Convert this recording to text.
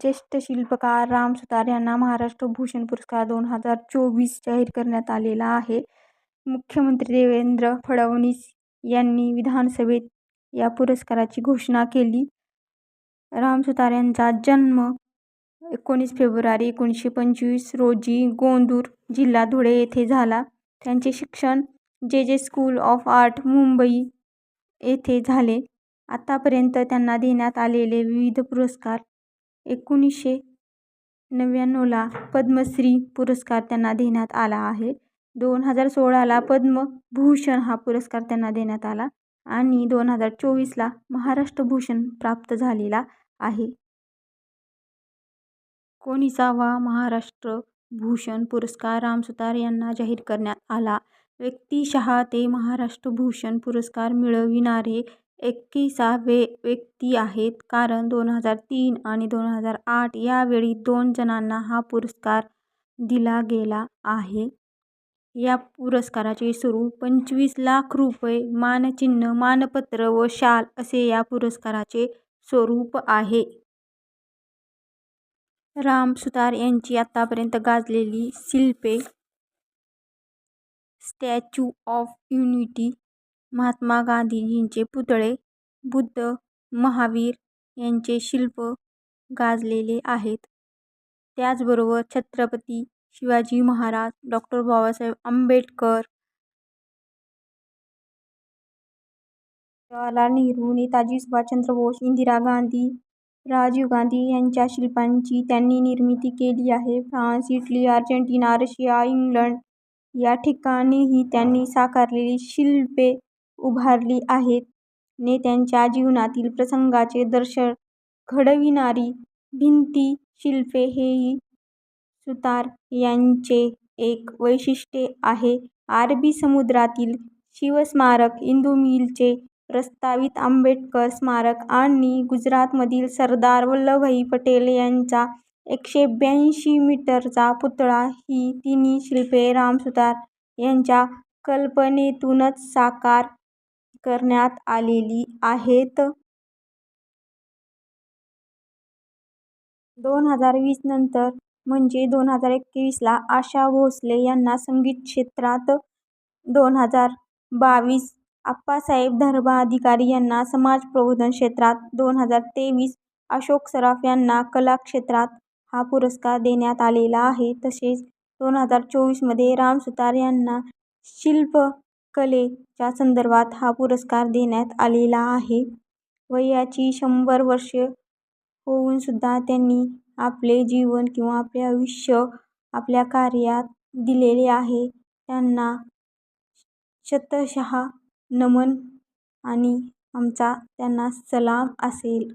ज्येष्ठ शिल्पकार राम सुतार यांना महाराष्ट्र भूषण पुरस्कार दोन हजार चोवीस जाहीर करण्यात आलेला आहे. मुख्यमंत्री देवेंद्र फडणवीस यांनी विधानसभेत या पुरस्काराची घोषणा केली. राम सुतार यांचा जन्म एकोणीस फेब्रुवारी एकोणीसशे पंचवीस रोजी गोंदूर जिल्हा धुळे येथे झाला. त्यांचे शिक्षण जे जे स्कूल ऑफ आर्ट मुंबई येथे झाले. आतापर्यंत त्यांना देण्यात आलेले विविध पुरस्कार एकोणीसशे नव्याण्णवला पद्मश्री पुरस्कार त्यांना देण्यात आला आहे. दोन हजार सोळाला पद्मभूषण हा पुरस्कार त्यांना देण्यात आला आणि दोन हजार चोवीसला महाराष्ट्र भूषण प्राप्त झालेला आहे. एकोणिसावा महाराष्ट्र भूषण पुरस्कार रामसुतार यांना जाहीर करण्यात आला. व्यक्तिशः ते महाराष्ट्र भूषण पुरस्कार मिळविणारे एकविसावे व्यक्ती आहेत. कारण दोन हजार तीन आणि दोन हजार आठ यावेळी दोन जणांना हा पुरस्कार दिला गेला आहे. या पुरस्काराचे स्वरूप पंचवीस लाख रुपये मानचिन्ह मानपत्र व शाल असे या पुरस्काराचे स्वरूप आहे. राम सुतार यांची आत्तापर्यंत गाजलेली शिल्पे स्टॅच्यू ऑफ युनिटी महात्मा गांधीजींचे पुतळे बुद्ध महावीर यांचे शिल्प गाजलेले आहेत. त्याचबरोबर छत्रपती शिवाजी महाराज डॉक्टर बाबासाहेब आंबेडकर जवाहरलाल नेहरू नेताजी सुभाषचंद्र बोस इंदिरा गांधी राजीव गांधी यांच्या शिल्पांची त्यांनी निर्मिती केली आहे. France Italy Argentina Russia England या ठिकाणीही त्यांनी साकारलेली शिल्पे उभारली आहेत. नेत्यांच्या जीवनातील प्रसंगाचे दर्शन घडविणारी भिंती शिल्पे हेही सुतार यांचे एक वैशिष्ट्य आहे. अरबी समुद्रातील शिवस्मारक इंदू मिलचे प्रस्तावित आंबेडकर स्मारक आणि गुजरातमधील सरदार वल्लभभाई पटेल यांचा एकशे ब्याऐंशी मीटरचा पुतळा ही तिन्ही शिल्पे राम सुतार यांच्या कल्पनेतूनच साकार करण्यात आलेली आहेत. दोन हजार वीस नंतर म्हणजे दोन हजार एकवीसला आशा भोसले यांना संगीत क्षेत्रात दोन हजार बावीस आप्पासाहेब धर्माधिकारी यांना समाज प्रबोधन क्षेत्रात दोन हजार तेवीस अशोक सराफ यांना कला क्षेत्रात हा पुरस्कार देण्यात आलेला आहे. तसेच दोन हजार चोवीसमध्ये राम सुतार यांना शिल्प कलेच्या संदर्भात हा पुरस्कार देण्यात आलेला आहे. वयाची शंभर वर्षे होऊनसुद्धा त्यांनी आपले जीवन किंवा आपले आयुष्य आपल्या कार्यात दिलेले आहे. त्यांना शतशः नमन आणि आमचा त्यांना सलाम असेल.